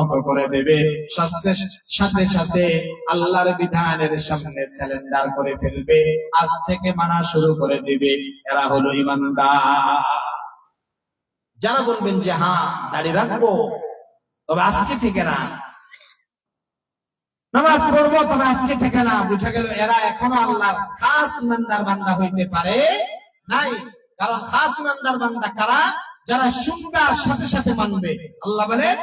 করে দেবে সাথে সাথে আল্লাহর বিধানের সামনে স্যালেন্ডার করে ফেলবে। আজ থেকে মানা শুরু করে দিবে। এরা হলো ইমানদার। যারা বলবেন যে হ্যাঁ দাঁড়িয়ে রাখব, তবে আজকে থেকে না। নামাজ পড়ব, তবে আজকে থেকে না। বুঝা গেল, এরা এখনও আল্লাহর খাস ইমানদার বান্দা হইতে পারে নাই। কারণ খাস ইমানদার বান্দা কারা? যারা শুনবে আর সাথে সাথে মানবে। আল্লাহ বলে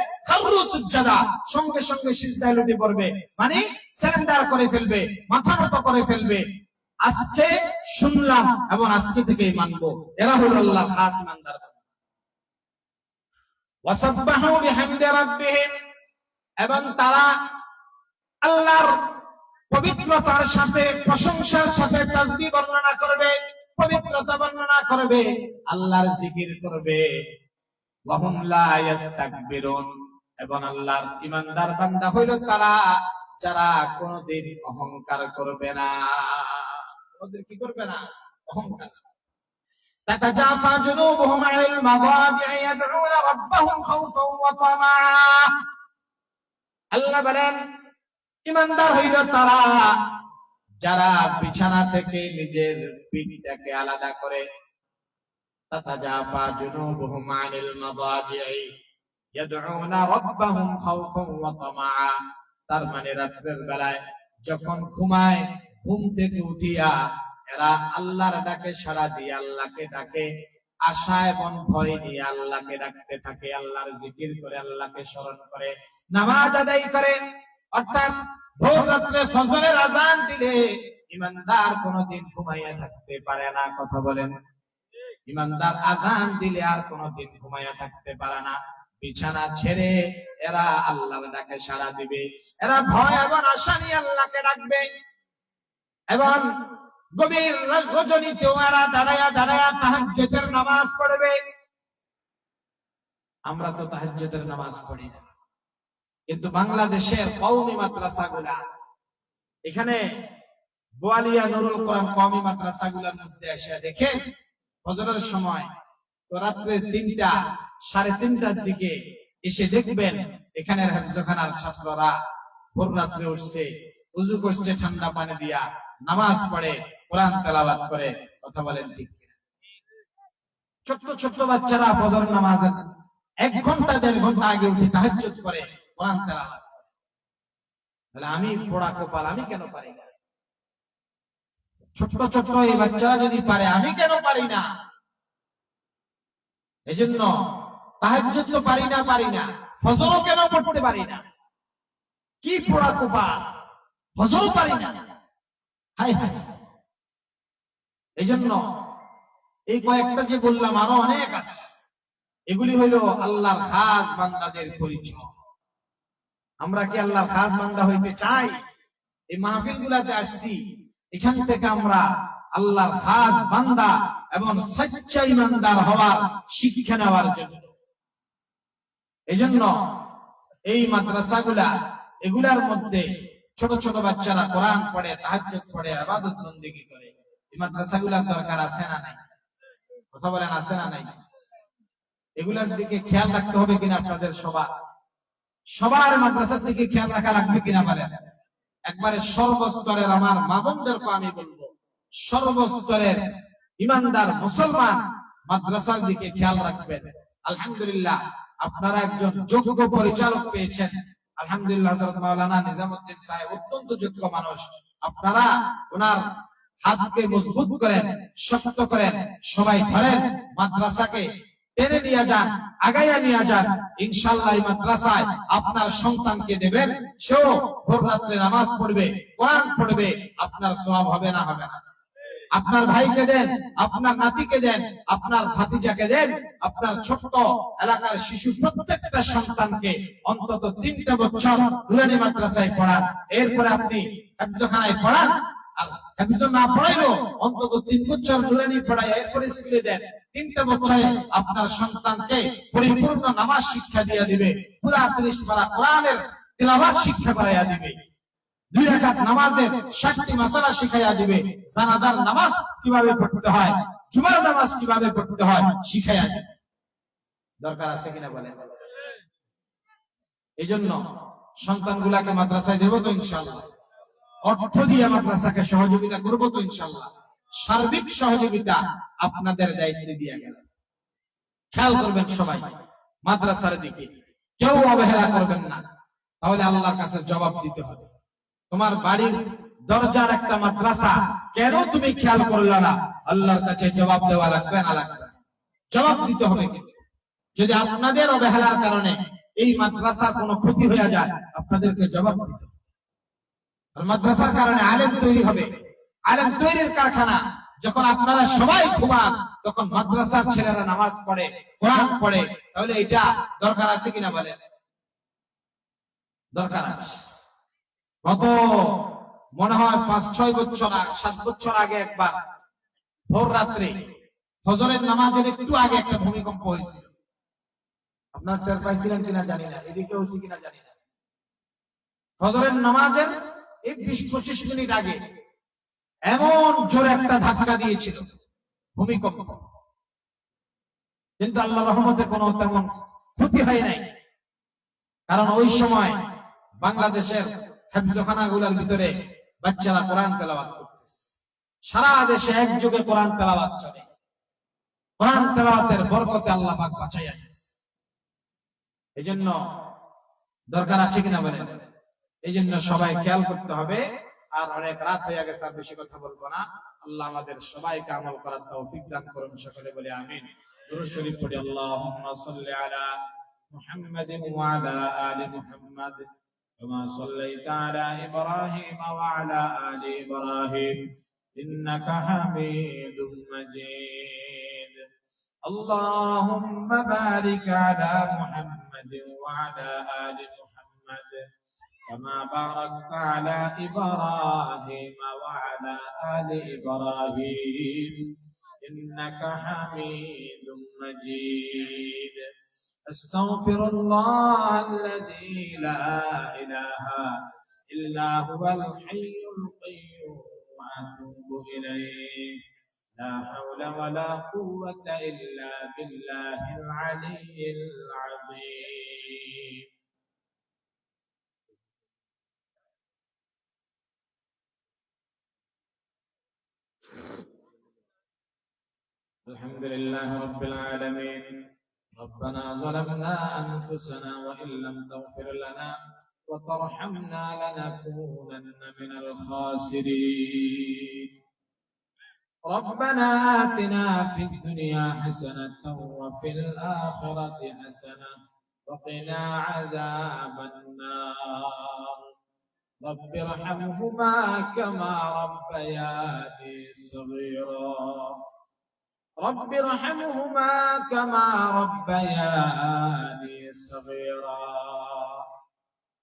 সঙ্গে সঙ্গে সিজদায় লুটে পড়বে। মানে সারেন্ডার করে ফেলবে, মাথা নত করে ফেলবে। আজকে শুনলাম এবং আজকে থেকেই মানবো। এরা হলো আল্লাহ খাস রাব্বিহিম। এবং তারা আল্লাহর পবিত্রতার সাথে, প্রশংসার সাথে তাসবিহ বর্ণনা করবে। পবিত্রতা বর্ণনা করবে আল্লাহর জিকির করবে ওয়াহুম লা ইস্তাকবিরুন এবং আল্লাহর ইমানদার বান্দা হইল তারা যারা কোনদিন অহংকার করবে না কোনদিন কি করবে না অহংকার تتجافى جنوبهم عن المضاجع يدعون ربهم خوفا وطمعا আল্লাহ বলেন ইমানদার হইল তারা যারা বিছানা থেকে নিজের পিঠটাকে আলাদা করে তার মানে বেলায় যখন ঘুমায়, ঘুম থেকে উঠিয়া এরা আল্লাহর ডাকে সাড়া দিয়ে আল্লাহকে ডাকে, আশা এবং ভয় নিয়ে আল্লাহকে ডাকতে থাকে, আল্লাহর জিকির করে, আল্লাহকে স্মরণ করে, নামাজ আদায় করে। অর্থাৎ ভোর রাত্রে ফজরের আজান দিলে ইমানদার কোনদিন ঘুমাইয়া থাকতে পারে না, কথা বলেন। ইমানদার আজান দিলে আর কোনদিন ঘুমাইয়া থাকতে পারে না। বিছানা ছেড়ে এরা আল্লাহর ডাকে সাড়া দিবে। এরা ভয় এবং আশা নিয়ে আল্লাহকে ডাকবে। এবং গভীর রজনীতেও এরা দাঁড়ায়া দাঁড়ায়া তাহাজ্জুদের নামাজ পড়বে। আমরা তো তাহাজ্জুদের নামাজ পড়ি না। কিন্তু বাংলাদেশের কওমি মাদ্রাসাগুলা, এখানে বোয়ালিয়া নুরুল কোরআন কওমি মাদ্রাসাগুলোর মধ্যে এসে দেখেন ফজরের সময় তো রাত্রে তিনটা, সাড়ে তিনটার দিকে এসে দেখবেন এখানের হাফিজখানার ছাত্ররা ভোর রাত্রে উঠছে, উজু করছে, ঠান্ডা পানি দিয়া নামাজ পড়ে, কোরআন তেলাওয়াত করে, কথা বলেন ঠিক ছোট্ট ছোট্ট বাচ্চারা ফজর নামাজ এক ঘণ্টা, দেড় ঘণ্টা আগে উঠে তাহাজ্জুদ করে। কোরআন তেলাওয়াত তাহলে আমি পড়া কপাল, আমি কেন পারি না? ছোট্ট ছোট্ট এই বাচ্চারা যদি পারে, আমি কেন পারি না? এজন্য তাহাজ্জুদ তো পারি না পারি না। ফজরও কেন পড়তে পারি না? কি পড়া কপাল? ফজরও পারি না। হাই হাই এই জন্য এই কয়েকটা যে বললাম, আরও অনেক আছে। এগুলি হইল আল্লাহর খাস বান্দাদের পরিচয়। আমরা কি আল্লাহর খাস বান্দা হইতে চাই? এই মাহফিল গুলাতে আসছি। এখান থেকে আমরা আল্লাহর খাস বান্দা এবং সচ্চা ইমানদার হওয়ার শিক্ষা নেওয়ার জন্য। এই জন্য এই মাদ্রাসাগুলা, এগুলার মধ্যে ছোট ছোট বাচ্চারা কোরআন পড়ে, তাহাজ্জুদ পড়ে ইবাদত বন্দেগী করে। এই মাদ্রাসাগুলার দরকার আছে না নাই? কথা বলেন, আছে না নাই? এগুলার দিকে খেয়াল রাখতে হবে কিনা আপনাদের সবার? সবার মাদ্রাসার দিকে খেয়াল রাখা লাগবে কিনা বলেন? একবারে সর্বস্তরের আমার মা বোনদেরকে আমি বলব, সর্বস্তরের ইমানদার মুসলমান মাদ্রাসার দিকে খেয়াল রাখবেন। আলহামদুলিল্লাহ, আপনারা একজন যোগ্য পরিচালক পেয়েছেন। আলহামদুলিল্লাহ মানুষ। আপনারা ওনার হাতকে মজবুত করেন, শক্ত করেন, সবাই ধরেন, মাদ্রাসাকে টেনে নিয়ে যান আগাইয়া নিয়ে যান ইনশাল্লাহ মাদ্রাসায় আপনার সন্তানকে দেবেন সেও ভোর রাত্রে নামাজ পড়বে কোরআন পড়বে আপনার সওয়াব হবে না হবে না। আপনার ভাইকে দেন আপনার নাতিকে দেন আপনার ভাতিজাকে দেন আপনার ছোট্ট এলাকার শিশু প্রত্যেকটা সন্তানকে অন্তত তিনটা বছর মাদ্রাসায় পড়ান। এরপরে আপনি হাফিজখানায় পড়ান হাফিজ না পড়াইলো অন্তত তিন বছর পড়াই এরপরে স্কুলে দেন। তিনটা বছরে আপনার সন্তানকে পরিপূর্ণ নামাজ শিক্ষা দিয়ে দিবে পুরা ত্রিশ পারা কোরআনের তিলাবাত শিক্ষা করাইয়া দিবে। দুই রাকাত নামাজের ষাটটি মাসালা শিখাইয়া দিবে। জানাজার নামাজ কীভাবে পড়তে হয় জুমার নামাজ কীভাবে পড়তে হয় শিখাইয়া দিবে। দরকার আছে কিনা বলেন? এই জন্য সন্তানগুলাকে মাদ্রাসায় দেবো তো ইনশাল্লাহ অর্থ দিয়ে মাদ্রাসাকে সহযোগিতা করব তো ইনশাল্লাহ সার্বিক সহযোগিতা আপনাদের দায়িত্বে দিয়ে গেল। খেয়াল করবেন সবাই, মাদ্রাসার দিকে। কেউ অবহেলা করবেন না। তাহলে আল্লাহর কাছে জবাব দিতে হবে। তোমার বাড়ির দরজার একটা মাদ্রাসা, কেন তুমি খেয়াল করলে না? আল্লাহর কাছে জবাব দেওয়া লাগবে না লাগবে জবাব দিতে হবে যদি আপনাদের অবহেলার কারণে এই মাদ্রাসার কোনো ক্ষতি হয়ে যায়, আপনাদেরকে জবাব দিতে হবে। মাদ্রাসার কারণে আলেম তৈরি হবে। আলেম তৈরির কারখানা, যখন আপনারা সবাই ঘুমান, তখন মাদ্রাসার ছেলেরা নামাজ পড়ে, কোরআন পড়ে, তাহলে এটা দরকার আছে কিনা বলেন? দরকার আছে। গত মনে হয় পাঁচ, ছয় বছর সাত বছর আগে একবার, ভোর রাত্রে, ফজরের নামাজের একটু আগে একটা ভূমিকম্প হয়েছিল। আপনার টের পাইছিলেন কিনা জানি না এদিকে হয়েছে কিনা জানি না। ফজরের নামাজের এই বিশ পঁচিশ মিনিট আগে এমন একটা ধাক্কা দিয়েছিল ভূমিকম্প। কিন্তু আল্লাহ রহমতে তেমন ক্ষতি হয় নাই। কারণ ওই সময় বাংলাদেশের হেফজখানা গুলার ভিতরে বাচ্চারা কোরআন তেলাবাদ করতেছে। সারা দেশে একযোগে কোরআন তেলাবাদ চলে। কোরআন তেলাওয়াতের বরকতে আল্লাহ পাক বাঁচাইয়া এই জন্য দরকার আছে কিনা বলেন? এই জন্য সবাই খেয়াল করতে হবে আর অনেক রাত হয়ে গেছে আর বেশি কথা বলবো না আল্লাহ আমাদের সবাইকে আমল করার তৌফিক দান করুন সকলে বলে আমিন দুরূদ শরীফ পড়ি আল্লাহুম্মা সাল্লি আলা মুহাম্মাদিন ওয়া আলা আলি মুহাম্মাদ كما صليت على إبراهيم وعلى آل إبراهيم إنك حميد مجيد اللهم بارك على محمد وعلى آل محمد كما باركت على إبراهيم وعلى آل إبراهيم إنك حميد مجيد. أستغفر الله الذي لا إله إلا هو الحي القيوم وأتوب إليه. لا حول ولا قوة إلا بالله العلي العظيم. الحمد لله رب العالمين. ربنا ظلمنا أنفسنا وإن لم تغفر لنا وترحمنا لنكونن من الخاسرين. ربنا آتنا في الدنيا حسنة وفي الآخرة حسنة وقنا عذاب النار. رب ارحمهما كما ربياني صغيرا. رب ارحمهما كما ربياني صغيرا.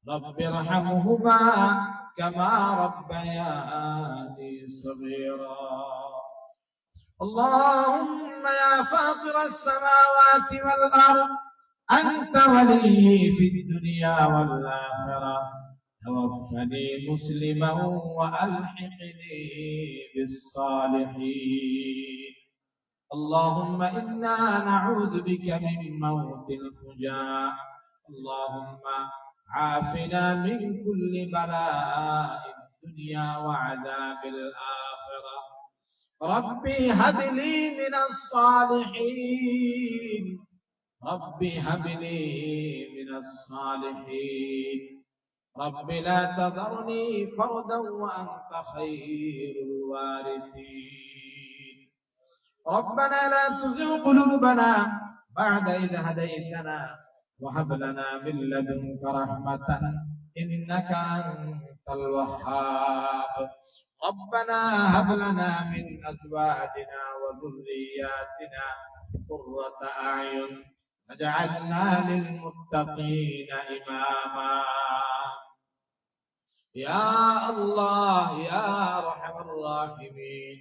رب ارحمهما كما ربياني صغيرا. اللهم يا فاطر السماوات والأرض أنت ولي في الدنيا والآخرة. توفني مسلما وألحقني بالصالحين. اللهم إنا نعوذ بك من موت الفجاء. اللهم عافنا من كل بلاء الدنيا وعذاب الآخرة. ربي هب لي من الصالحين. ربي هب لي من الصالحين. رب لا تذرني فردا وأنت خير الوارثين. ربنا لا تزغ قلوبنا بعد إذ هديتنا وهب لنا من لدنك رحمة إنك أنت الوهاب. ربنا هب لنا من أزواجنا وذرياتنا قرة أعين واجعلنا للمتقين إماما. يا الله يا أرحم الراحمين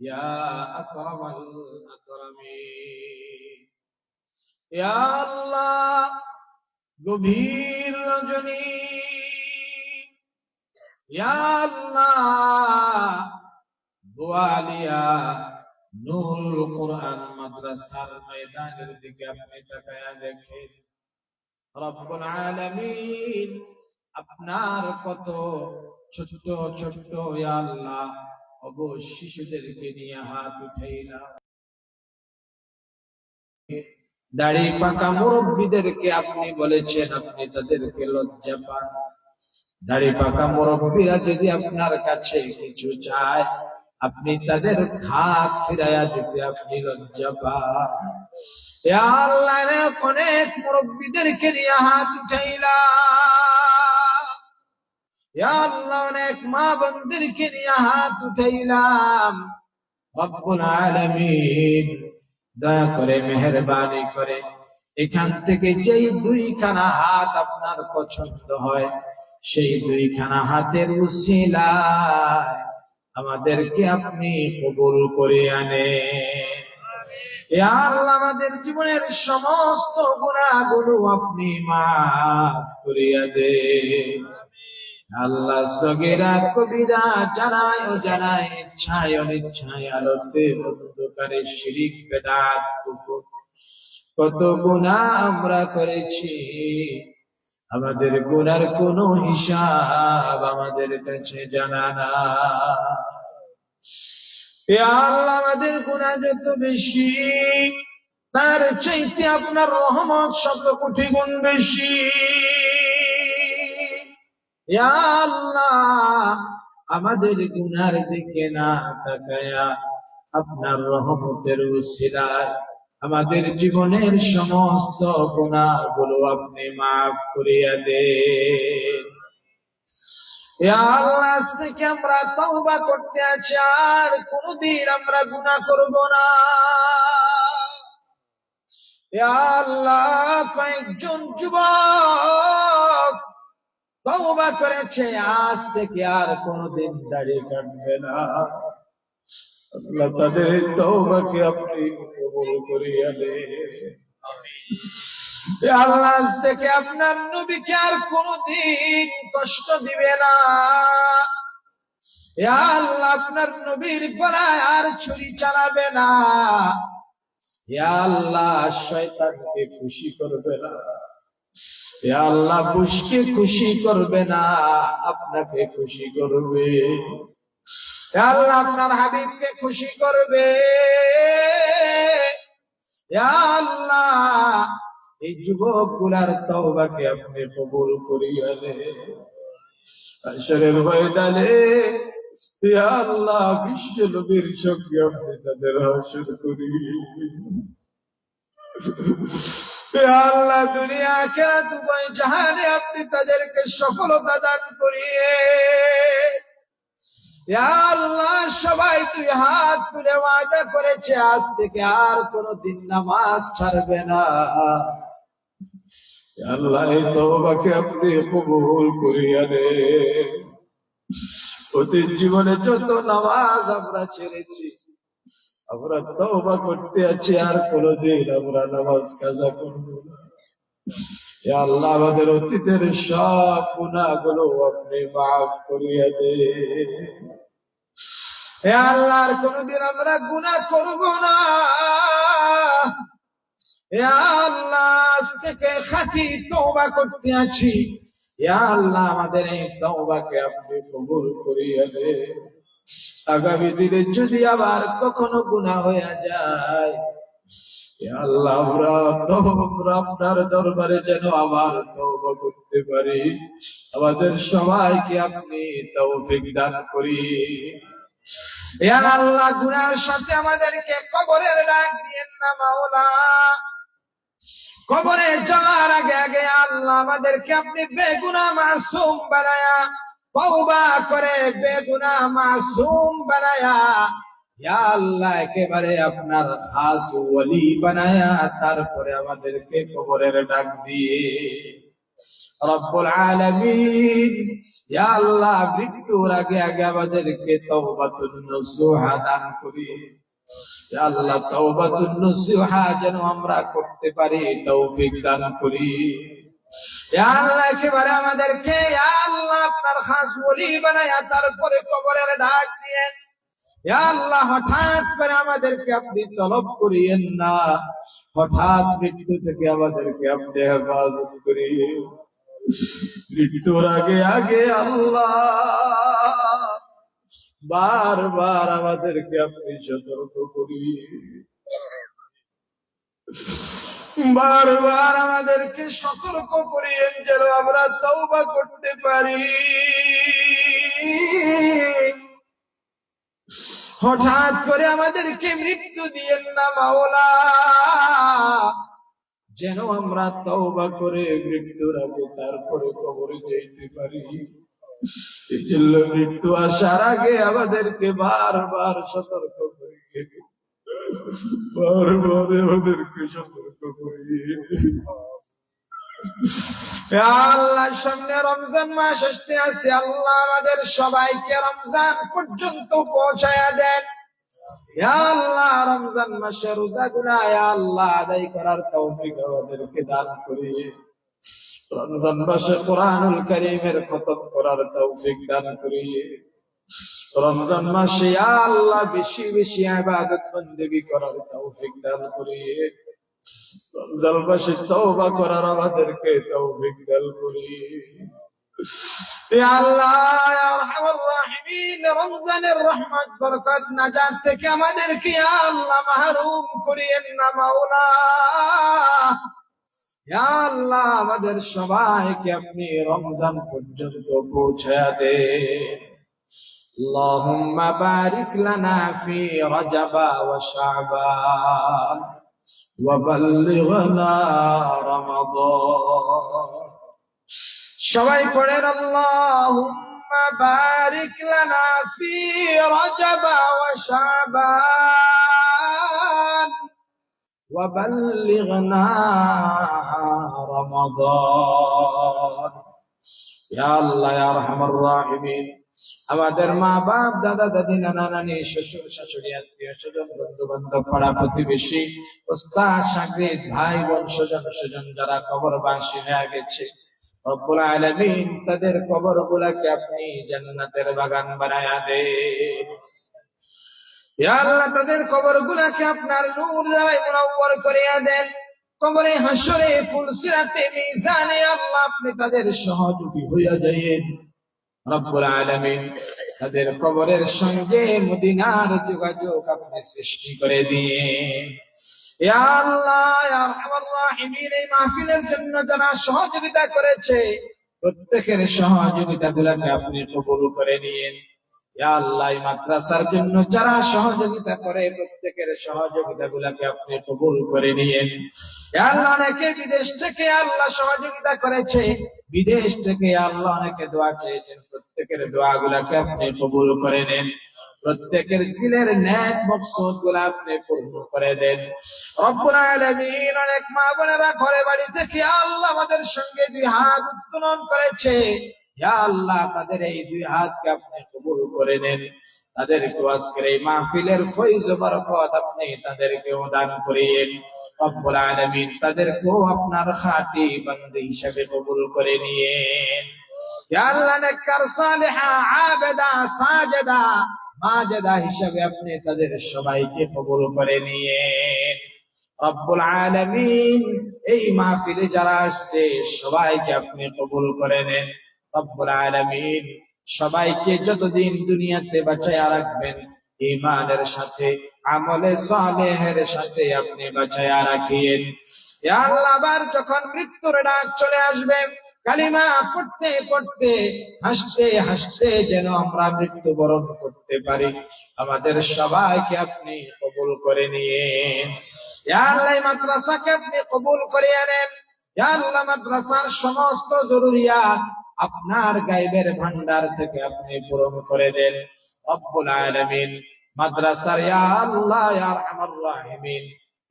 يا أكرم الأكرمين يا الله গভীর রজনী ইয়া আল্লাহ বোয়ালিয়া নুরুল কোরআন মাদ্রাসার ময়দানের দিকে আপনি তাকায়া দেখেন রব্বুল আলামিন আপনার কত ছোট ছোট আল্লাহ অবশ শিশুদেরকে নিয়ে হাত উঠাইলাম দাড়ি পাকা মুরব্বীদেরকে আপনি বলেছেন, আপনি তাদেরকে লজ্জা পান। দাড়ি পাকা মুরব্বীরা যদি আপনার কাছে কিছু চায়, আপনি তাদের খাত ফিরাইয়া দিতে আপনি লজ্জা পান। অনেক মুরব্বীদেরকে নিয়ে হাত উঠাইলাম। অনেক মা বোনদেরকে নিয়ে হাত উঠাইলাম। রব্বুল আলামিন, দয়া করে, মেহরবানি করে এখান থেকে যেই দুইখানা হাত আপনার পছন্দ হয়, সেই দুইখানা হাতের উসিলায় আমাদেরকে আপনি কবুল করে আনে আল্লাহ আমাদের জীবনের সমস্ত গুণাগুলো আপনি মাফ করিয়া দেন। আল্লাহ সগেরা কবিরা জানায় জানায়, ইচ্ছায় অনিচ্ছায় আলোতে অন্ধকারে শিরিক, বেদাত, কুফর। কত গুনাহ আমরা করেছি, আমাদের গুনার কোনো হিসাব আমাদের কাছে জানা না আল্লাহ আমাদের গুনাহ যত বেশি, তার চাইতে আপনার রহমত শত কোটি গুণ বেশি। আমাদের গুনার দিকে না তাকায়া, আপনার রহমতের উসিলায় আমাদের জীবনের সমস্ত গুনাহগুলো আপনি মাফ করিয়া দে আল্লাহ থেকে আমরা তওবা করতে আছি, আর কোনদিন আমরা গুনাহ করব না। আল্লাহ, কয়েকজন যুবক তওবা করেছে, আজ থেকে আর কোনদিন দাড়ি কাটবে না। আল্লাহ তাদের তওবাকে আপনি কবুল করিয়া নেন। এ আল্লাহ আজ থেকে আপনার নবীকে আর কোনদিন কষ্ট দিবে না। আল্লাহ আপনার নবীর গলায় আর ছুরি চালাবে না। আল্লাহ শয়তানকে খুশি করবে না। আল্লাহ বুশকে খুশি করবে না, আপনাকে খুশি করবে। আল্লাহ আপনার হাবিবকে খুশি করবে। আল্লাহ এই যুবকগুলার তওবাকে আপনি কবুল করিয়া ময়দানে আল্লাহ বিশ্ব নবীর সঙ্গে আপনি তাদের হাসর করি। আল্লাহ, দুনিয়া, আখিরাত উভয় জাহানে আপনি তাদেরকে সফলতা দান করিয়ে। আল্লাহ, সবাই তুই হাত তুলে ওয়াদা করেছে, আজ থেকে আর কোনদিন নামাজ ছাড়বে না। আল্লাহ, এই তওবাকে আপনি কবুল করিয়া নেন। অতীত জীবনে যত নামাজ আমরা ছেড়েছি আমরা তওবা করতে আছি, আর কোনদিন আমরা নামাজ কাজা করব না। এ আল্লাহ, আমাদের অতীতের সব গুনাহগুলো আপনি মাফ করিয়া দে আল্লাহ, আর কোনদিন আমরা গুনাহ করব না। হে আল্লাহ, আজ থেকে খাঁটি তওবা করতে আছি। ইয়া আল্লাহ, আমাদের এই তওবাকে আপনি কবুল করিয়া দে আগামী দিনে যদি আবার কখনো গুনাহ হয়ে যায় আল্লাহ আপনার দরবারে যেন আবার তওবা করতে পারি। আমাদের সবাইকে আপনি তৌফিক দান করি। আল্লাহ, গুনার সাথে আমাদেরকে কবরের ডাক দিয়েন না মাওলা। কবরে যাওয়ার আগে আগে আল্লাহ আমাদেরকে আপনি বেগুনা মাসুম বানায়া তওবা করে, বেগুনা মাসুম বানায়া, ইয়া আল্লাহ, একেবারে আপনার খাস ওলি বানায়া, তারপরে আমাদেরকে কবরের ডাক দিয়ে, রব্বুল আলামিন, ইয়া আল্লাহ, মৃত্যুর আগে আগে আমাদেরকে তওবাতুন নসুহা দান করিয়ে ইয়া আল্লাহ, তওবাতুন নসুহা যেন আমরা করতে পারি, তৌফিক দান করি। একেবারে আমাদেরকে আপনার খাস ওলি বানায়া তারপরে কবরের ডাক দিয়েন। আল্লাহ হঠাৎ করে আমাদেরকে আপনি তলব করিয়েন না। হঠাৎ মৃত্যু থেকে আমাদেরকে আপনি হেফাজত করিয়ে মৃত্যুর আগে আগে আল্লাহ বারবার আমাদেরকে আপনি সতর্ক করিয়ে বারবার আমাদেরকে সতর্ক করিয়েন যেন আমরা তওবা করতে পারি। হঠাৎ করে আমাদেরকে মৃত্যু দিয়েন না মাওলা। যেন আমরা করে মৃত্যুর আগে তারপরে কবরে যাইতে পারি। মৃত্যু আসার আগে আমাদেরকে বারবার সতর্ক করিয়ে বারবার সতর্ক ইয়া আল্লাহ, সামনে রমজান মাস আসতে আছে। আল্লাহ আমাদের সবাইকে রমজান পর্যন্ত পৌঁছায়া দেন। আল্লাহ, রমজান মাসে রোজাগুলা ইয়া আল্লাহ আদায় করার তৌফিক আমাদেরকে দান করিয়ে রমজান মাসে কোরআনুল কারীমের খতম করার তৌফিক দান করিয়ে রমজান মাসে আল্লাহ বেশি বেশি ইবাদত বন্দেগী করার তৌফিক দান করিয়ে রমজান মাসে তওবা করার আমাদেরকে তৌফিক দান করিয়ে রমজানের রহমত, বরকত, নাজাত থেকে আমাদেরকে আল্লাহ মাহরুম করিয়েন না মাওলা। আল্লাহ, আমাদের সবাইকে আপনি রমজান পর্যন্ত পৌঁছায়া দেন। اللهم بارك لنا في رجب وشعبان وبلغنا رمضان সবাই পড়েন আল্লাহুম্মা বারিক লানা ফি রজব ওয়া শাবান وبلغنا رمضان ইয়া আল্লাহ ইয়া আরহামার রাহিমিন আমাদের মা বাপ দাদা দাদি নানা নানি শ্বশুর, শাশুড়ি, আত্মীয় স্বজন বন্ধু বান্ধব পাড়া প্রতিবেশী, ওস্তাদ, সাগরিদ, ভাই, বোন, স্বজন স্বজন যারা কবরবাসী হয়ে গেছে, রব্বুল আলামিন তাদের কবর গুলাকে আপনি জান্নাতের বাগান বানায়া দেন ইয়া আল্লাহ, তাদের কবর গুলাকে আপনার নূর দ্বারাই মুনাওয়ার করিয়া দেন। কবরে হাসরে, ফুলসিরাতে, মিজানে আল্লাহ আপনি তাদের সহযোগী হইয়া যাইয়েন। রব্বুল আলামিন তাদের কবরের সঙ্গে মদিনার যোগাযোগ আপনি সৃষ্টি করে রাহিমিন, এই মাহফিলের জন্য যারা সহযোগিতা করেছে, প্রত্যেকের সহযোগিতা গুলাকে আপনি করে মাদ্রাসার জন্য যারা সহযোগিতা করে, প্রত্যেকের সহযোগিতা গুলাকে আপনি করে নিয়েন বিদেশ থেকে আল্লাহ সহযোগিতা করেছে বিদেশ থেকে আল্লাহ অনেকে দোয়া চেয়েছেন, প্রত্যেকের দোয়া গুলাকে আপনি কবুল করে নেন। প্রত্যেকের দিলের ন্যাক মকসুদগুলা আপনি পূর্ণ করে দেন। রব্বুল অনেক মা বোনেরা ঘরে বাড়ি থেকে আল্লাহ আমাদের সঙ্গে দুই হাত উত্তোলন করেছে। ইয়া আল্লাহ, তাদের এই দুই হাতকে আপনি কবুল করে নেন। তাদেরকে আজকের এই মাহফিলের ফৈজ বরকত আপনি তাদেরকে দান করিয়েন। রব্বুল আলামিন তাদেরকেও আপনার খাঁটি বান্দী হিসেবে কবুল করে নিয়েন। ইয়া আল্লাহ, নেককার, সালেহা, আবেদা, সাজেদা, মাজেদা হিসেবে আপনি তাদের সবাইকে কবুল করে নিয়েন। রব্বুল আলামিন, এই মাহফিলে যারা আসছে, সবাইকে আপনি কবুল করে নেন। রব্বুল আলামিন সবাইকে যতদিন দুনিয়াতে বাঁচাইয়া রাখবেন ইমানের সাথে, আমলে সালেহের সাথে আপনি বাঁচাইয়া রাখিয়েন। আল্লাহ, আবার যখন মৃত্যুর ডাক চলে আসবে, কালিমা পড়তে পড়তে, হাসতে হাসতে যেন আমরা মৃত্যুবরণ করতে পারি, আমাদের সবাইকে আপনি কবুল করে নিয়েন। আল্লাহ মাদ্রাসাকে আপনি কবুল করে আনেন। আল্লাহ, মাদ্রাসার সমস্ত জরুরিয়াত আপনার গাইবের ভান্ডার থেকে আপনি পূরণ করে দেন। রব্বুল আলামিন, মাদ্রাসার ইয়া আল্লাহ, ইয়া আরহামার রাহিমিন,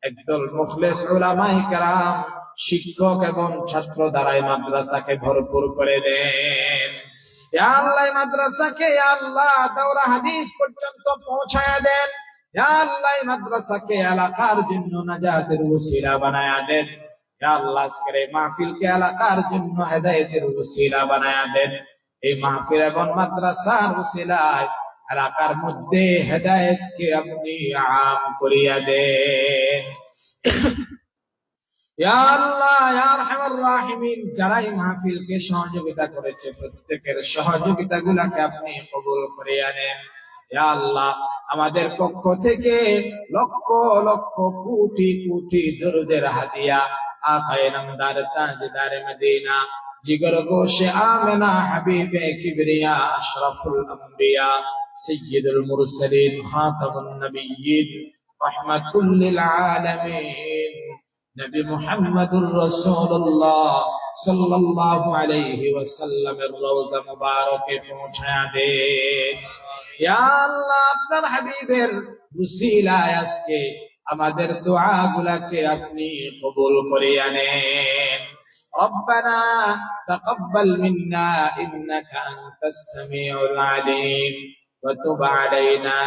একদল মুখলেস উলামায়ে কেরাম, শিক্ষক এবং ছাত্র দ্বারাই মাদ্রাসাকে ভরপুর করে দেন। ইয়া আল্লাহ মাদ্রাসাকে ইয়া আল্লাহ, দাওরা হাদিস পর্যন্ত পৌঁছায়া দেন। ইয়া আল্লাহ মাদ্রাসাকে এলাকার জন্য নাজাতের ওসিলা বানায়া দেন। আল্লাহ, আজকের এই মাহফিলকে এলাকার জন্য হেদায়েতের ওসিলা বানায়া দেন। এই মাহফিল এবং মাদ্রাসার ওসিলায় এলাকার মধ্যে হেদায়েতকে আপনি আম করিয়া দেন। যারা এই মাহফিলকে সহযোগিতা করেছে, প্রত্যেকের সহযোগিতা গুলাকে আপনি কবুল করে আনেন আল্লাহ, আমাদের পক্ষ থেকে লক্ষ লক্ষ কোটি কোটি দরুদের آقا نمدارتا جدار مدینہ۔ جگر گوش آمنا حبیب کبریا اشرف الانبیاء سید المرسلین خاتم النبیین رحمت للعالمین۔ نبی محمد الرسول اللہ صلی اللہ علیہ وسلم روز مبارک پہنچا دے۔ یا اللہ اپنا حبیب وسیلہ اس کے۔ আমাদের দোয়াগুলাকে আপনি কবুল করে আনেন ربنا تقبل منا إنك أنت السميع العليم وتب علينا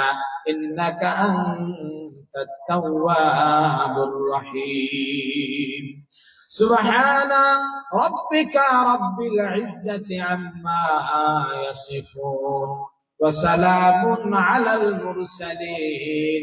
إنك أنت التواب الرحيم سبحان ربك رب العزة عما يصفون وسلام على المرسلين